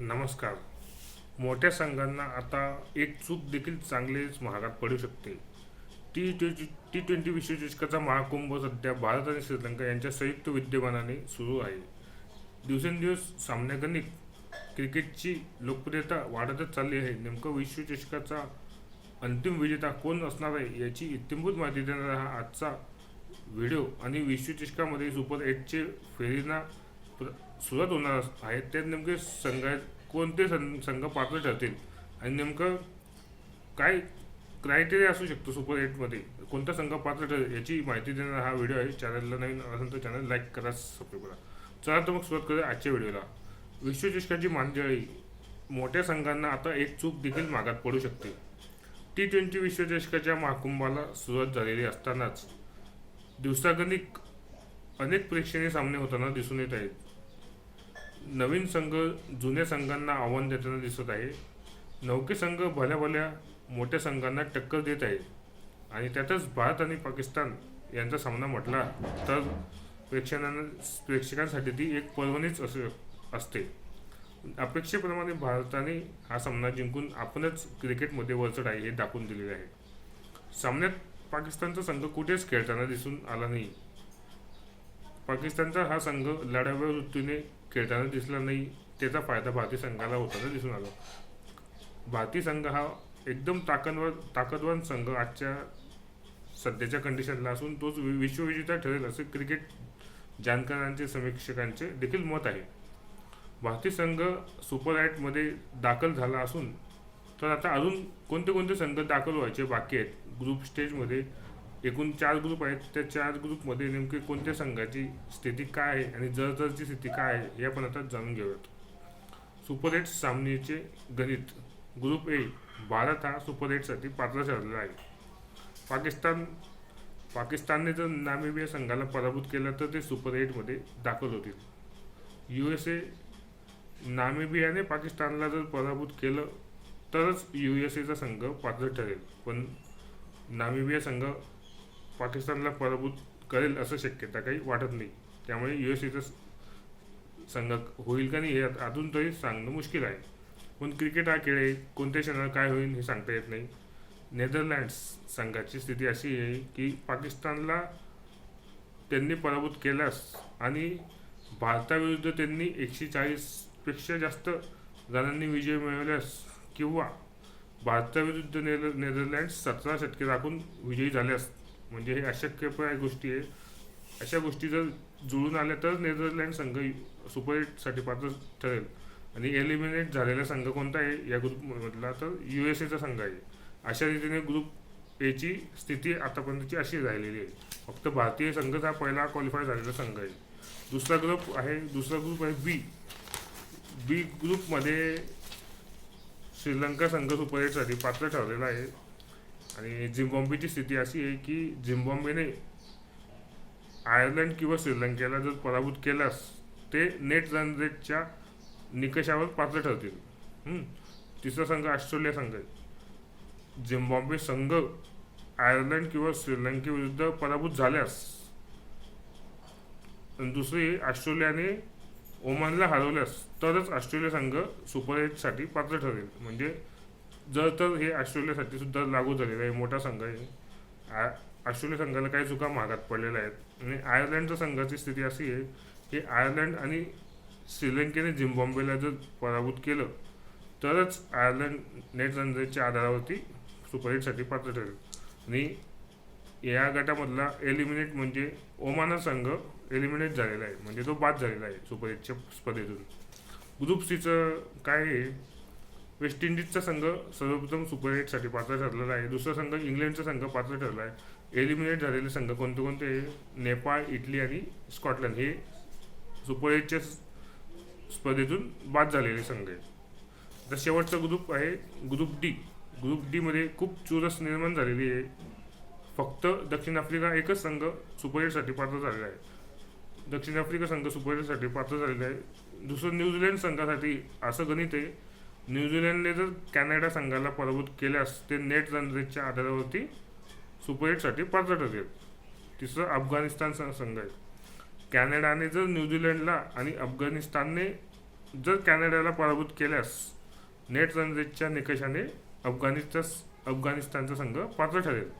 नमस्कार. मोठ्या संघांना आता एक चूक देखील चांगलेच महागात पडू शकते. टी ट्वेंटी टी ट्वेंटी विश्वचषकाचा महाकुंभ सध्या भारत आणि श्रीलंका यांच्या संयुक्त विद्यमानाने सुरू आहे. दिवसेंदिवस सामन्यागणिक क्रिकेटची लोकप्रियता वाढतच चालली आहे. नेमकं विश्वचषकाचा अंतिम विजेता कोण असणार आहे याची इत्यंभूत माहिती देणारा हा आजचा व्हिडिओ आणि विश्वचषकामध्ये सुपर एटचे फेरीना प्र- सुरुवात होणार आहे. त्यात नेमके संघ कोणते सं- संघ पात्र ठरतील? आणि नेमकं काय क्रायटेरिया असू शकतो सुपर एटमध्ये कोणता संघ पात्र ठरेल? याची माहिती देणारा हा व्हिडिओ आहे. चॅनलला नवीन असेल तर चॅनल लाईक करा सबस्क्राईब करा. चला तर मग सुरुवात करूया आजच्या व्हिडिओला विश्वचषकाची मांजळी मोठ्या संघांना आता एक चूक देखील मागात पडू शकते. टी ट्वेंटी विश्वचषकाच्या महाकुंभाला सुरुवात झालेली असतानाच दिवसागणिक अनेक प्रेक्षणीय सामने होताना दिसून येत आहेत. नवीन संघ जुन्या संघांना आव्हान देताना दिसत आहे. नौके संघ भल्या भल्या मोठ्या संघांना टक्कर देत आहे आणि त्यातच भारत आणि पाकिस्तान यांचा सामना म्हटला तर प्रेक्षकांना प्रेक्षकांसाठी ती एक पर्वणीच असू असते. अपेक्षेप्रमाणे भारताने हा सामना जिंकून आपणच क्रिकेटमध्ये वरचढ आहे हे दाखवून दिलेले आहे. सामन्यात पाकिस्तानचा संघ कुठेच खेळताना दिसून आला नाही. पाकिस्तानचा हा संघ लढाव्या वृत्तीने खेळताना दिसला नाही त्याचा फायदा भारतीय संघाला होताना दिसून आला. भारतीय संघ हा एकदम ताकदवर ताकदवान संघ आजच्या सध्याच्या कंडिशनला असून तोच वि- विश्वविजेता ठरेल असे क्रिकेट जाणकारांचे समीक्षकांचे देखील मत आहे. भारतीय संघ सुपरमध्ये दाखल झाला असून तर आता अजून कोणते कोणते संघ दाखल व्हायचे बाकी आहेत? ग्रुप स्टेजमध्ये एकूण चार ग्रुप आहेत. त्या चार ग्रुपमध्ये नेमके कोणत्या संघाची स्थिती काय आहे आणि जरजरची स्थिती काय आहे हे आपण आता जाणून घेऊयात. सुपर एट सामनेचे गणित. ग्रुप ए भारत हा सुपर एटसाठी पात्र ठरलेला आहे. पाकिस्तान पाकिस्तानने जर नामिबिया संघाला पराभूत केला तर ते सुपर एटमध्ये दाखल होतील. यू एस ए नामिबियाने पाकिस्तानला जर पराभूत केलं तरच यू एस एचा संघ पात्र ठरेल. पण नामिबिया संघ पाकिस्तानला पराभूत करेल असं शक्यता काही वाटत नाही. त्यामुळे यू एस एचा संघ होईल का नाही हे अजून तरी सांगणं मुश्किल आहे. पण क्रिकेट हा खेळ आहे कोणत्या क्षणाला काय होईल हे सांगता येत नाही. नेदरलँड्स संघाची स्थिती अशी आहे की पाकिस्तानला त्यांनी पराभूत केल्यास आणि भारताविरुद्ध त्यांनी एकशे चाळीसपेक्षा जास्त रनांनी विजय मिळवल्यास किंवा भारताविरुद्ध नेदर नेदरलँड्स सतरा षटके राखून विजयी झाल्यास म्हणजे हे अशक्यप्राय गोष्टी आहे. अशा गोष्टी जर जुळून आल्या तर नेदरलँड संघ सुपर एटसाठी पात्र ठरेल. आणि एलिमिनेट झालेला संघ कोणता आहे? या ग्रुपमधला तर यू एस एचा संघ आहे. अशा रीतीने ग्रुप एची स्थिती आतापर्यंतची अशी राहिलेली आहे. फक्त भारतीय संघच हा पहिला क्वालिफाय झालेला संघ आहे. दुसरा ग्रुप आहे दुसरा ग्रुप आहे बी बी ग्रुपमध्ये श्रीलंका संघ सुपर एटसाठी पात्र ठरलेला आहे. आणि झिम्बाब्वेची स्थिती अशी आहे की झिम्बाब्वेने आयर्लंड किंवा श्रीलंकेला जर पराभूत केल्यास ते नेट रन रेटच्या निकषावर पात्र ठरतील. तिसरा संघ ऑस्ट्रेलिया संघ आहे. झिम्बाब्वे संघ आयर्लंड किंवा श्रीलंकेविरुद्ध पराभूत झाल्यास दुसरी ऑस्ट्रेलियाने ओमानला हरवल्यास तरच ऑस्ट्रेलिया संघ सुपर एटसाठी पात्र ठरेल. म्हणजे जर तर हे ऑस्ट्रेलियासाठी सुद्धा लागू झालेलं आहे मोठा संघ आहे. आ- ऑस्ट्रेलिया संघाला काही चुका महागात पडलेल्या आहेत. आणि आयर्लंडच्या संघाची स्थिती अशी आहे की आयर्लंड आणि श्रीलंकेने झिम्बॉम्बेला जर पराभूत केलं तरच आयर्लंड नेट रनरेटच्या आधारावरती सुपर एटसाठी पात्र ठरेल. आणि या गटामधला एलिमिनेट म्हणजे ओमाना संघ एलिमिनेट झालेला आहे. म्हणजे तो बाद झालेला आहे सुपर एटच्या स्पर्धेतून. ग्रुप सीचं काय आहे वेस्ट इंडिजचा संघ सर्वप्रथम सुपर एटसाठी पात्र ठरलेला आहे. दुसरा संघ इंग्लंडचा संघ पात्र ठरला आहे. एलिमिनेट झालेले संघ कोणते कोणते आहे? नेपाळ इटली आणि स्कॉटलंड हे सुपर एटच्या स्पर्धेतून बाद झालेले संघ आहे आता शेवटचा ग्रुप आहे ग्रुप डी ग्रुप डीमध्ये खूप चुरस निर्माण झालेली आहे. फक्त दक्षिण आफ्रिका एकच संघ सुपर एटसाठी पात्र झालेला आहे. दक्षिण आफ्रिका संघ सुपर एटसाठी पात्र झालेला आहे. दुसरं न्यूझीलंड संघासाठी असं गणित आहे. न्यूझीलंडने जर कॅनडा संघाला पराभूत केल्यास ते नेट रन रेटच्या आधारावरती सुपर एटसाठी पात्र ठरेल तिसरं अफगाणिस्तान सं- संघ आहे. कॅनडाने जर न्यूझीलंडला आणि अफगाणिस्तानने जर कॅनडाला पराभूत केल्यास नेट रन रेटच्या निकषाने अफगाणिस्तान अफगाणिस्तानचा संघ पात्र ठरेल.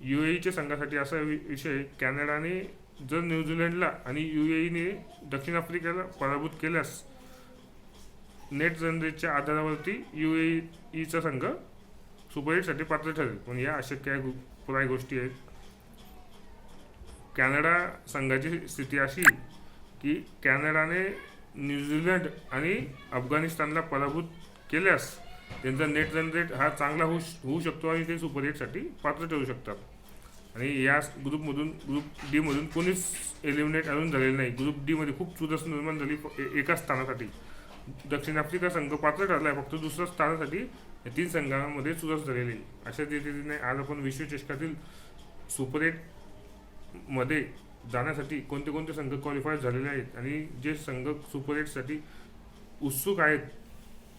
यू युएईच्या संघासाठी असा वि- विषय कॅनडाने जर न्यूझीलंडला आणि यू एईने दक्षिण आफ्रिकेला पराभूत केल्यास नेट जनरेटच्या आधारावरती यू ए ईचा संघ सुपरहिटसाठी पात्र ठरेल. पण या अशक्य आहे पुराय गोष्टी आहेत. कॅनडा संघाची स्थिती अशी की कॅनडाने न्यूझीलंड आणि अफगाणिस्तानला पराभूत केल्यास त्यांचा नेट रन रेट हा चांगला होऊ श- होऊ शकतो आणि ते सुपर एटसाठी पात्र ठरू शकतात. आणि या ग्रुपमधून ग्रुप डीमधून कोणीच एलिमिनेट अजून झालेलं नाही. ग्रुप डीमध्ये खूप चुरस निर्माण झाली एकाच स्थानासाठी. दक्षिण आफ्रिका संघ पात्र ठरला आहे फक्त दुसऱ्या स्थानासाठी या तीन संघांमध्ये चुरस झालेली. आहे. अशा रीतीने आज आपण विश्वचषकातील सुपर एटमध्ये जाण्यासाठी कोणते कोणते संघ क्वालिफाय झालेले आहेत आणि जे संघ सुपर एटसाठी उत्सुक आहेत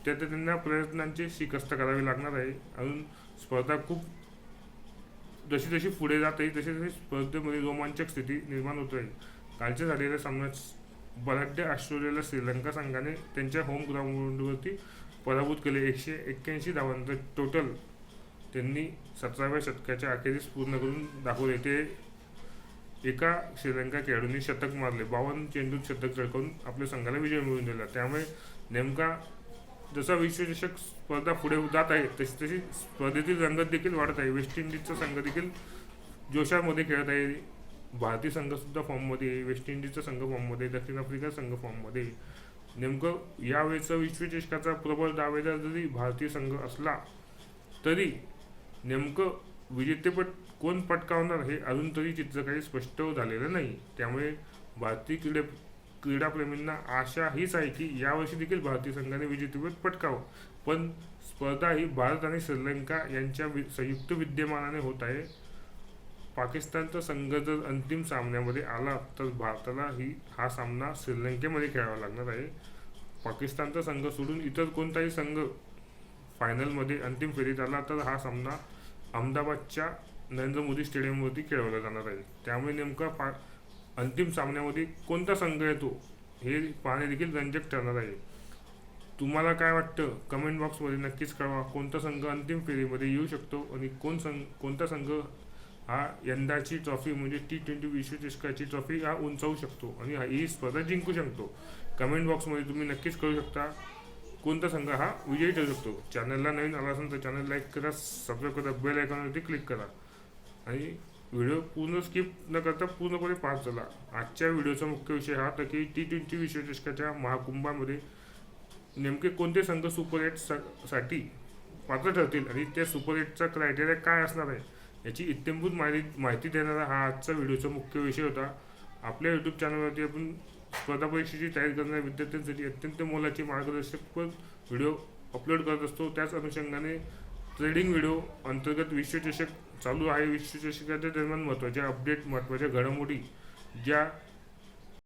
त्या त्यांना प्रयत्नांचे शिकस्त करावे लागणार आहे. अजून स्पर्धा खूप जशी जशी पुढे जात आहे तशी तशी स्पर्धेमध्ये रोमांचक स्थिती निर्माण होत आहे कालच्या झालेल्या सामन्यात बलाढ्य ऑस्ट्रेलियाला श्रीलंका संघाने त्यांच्या होम ग्राउंडवरती पराभूत केले. एकशे एक्क्याऐंशी धावांचं टोटल त्यांनी सतराव्या शतकाच्या अखेरीस पूर्ण करून दाखवले. ते एका श्रीलंका खेळाडूंनी शतक मारले. बावन्न चेंडूत शतक झळकावून आपल्या संघाला विजय मिळवून दिला. त्यामुळे नेमका जसा विश्वचषक स्पर्धा पुढे जात आहे तशी तशी स्पर्धेतील रंगत देखील वाढत आहे. वेस्ट इंडिजचा संघ देखील जोशामध्ये खेळत आहे. भारतीय संघसुद्धा फॉर्ममध्ये आहे वेस्ट इंडिजचा संघ फॉर्ममध्ये दक्षिण आफ्रिका संघ फॉर्ममध्ये नेमकं यावेळेचा विश्वचषकाचा प्रबळ दावेदार जरी भारतीय संघ असला तरी नेमकं विजेतेपद कोण पटकावणार हे अजून तरी चित्र काही स्पष्ट झालेलं नाही. त्यामुळे भारतीय क्रीडे क्रीडाप्रेमींना आशा हीच आहे की यावर्षी देखील भारतीय संघाने विजेतेपद पटकावं. पण स्पर्धा ही भारत आणि श्रीलंका यांच्या वि संयुक्त विद्यमानाने होत आहे. पाकिस्तानचा संघ जर अंतिम सामन्यामध्ये आला तर भारताला ही हा सामना श्रीलंकेमध्ये खेळावा लागणार आहे. पाकिस्तानचा संघ सोडून इतर कोणताही संघ फायनलमध्ये अंतिम फेरीत आला तर हा सामना अहमदाबादच्या नरेंद्र मोदी स्टेडियमवरती खेळवला जाणार आहे. त्यामुळे नेमका पा अंतिम सामन्यामध्ये कोणता संघ येतो हे पाहणे देखील रंजक ठरणार आहे. तुम्हाला काय वाटतं? कमेंट बॉक्समध्ये नक्कीच कळवा कोणता संघ अंतिम फेरीमध्ये येऊ शकतो आणि कोण संघ कोणता संघ हा यंदाची ट्रॉफी म्हणजे टी ट्वेंटी विश्वचषकाची ट्रॉफी हा उंचावू शकतो आणि हा- ही स्पर्धा जिंकू शकतो. कमेंट बॉक्समध्ये तुम्ही नक्कीच कळू शकता. कोणता संघ हा विजयी ठरू शकतो? चॅनलला नवीन आला असेल तर चॅनल लाईक करा सबस्क्राईब करा बेल आयकॉनवरती क्लिक करा. आणि व्हिडिओ पूर्ण स्किप न करता पूर्णपणे पास झाला. आजच्या व्हिडिओचा मुख्य विषय हा होता की टी ट्वेंटी विश्वचषकाच्या महाकुंभामध्ये नेमके कोणते संघ सुपर एट सा- साठी पात्र ठरतील आणि त्या सुपर एटचा क्रायटेरिया काय असणार आहे? याची इत्यंभूत माहिती माहिती देणारा हा आजचा व्हिडिओचा मुख्य विषय होता. आपल्या यूट्यूब चॅनलवरती आपण स्पर्धा परीक्षेची तयारी करणाऱ्या विद्यार्थ्यांसाठी अत्यंत मोलाचे मार्गदर्शक व्हिडिओ अपलोड करत असतो. त्याच अनुषंगाने ट्रेडिंग व्हिडिओ अंतर्गत विश्वचषक चालू आहे. विश्वचषकाच्या दरम्यान महत्त्वाच्या अपडेट महत्त्वाच्या घडामोडी ज्या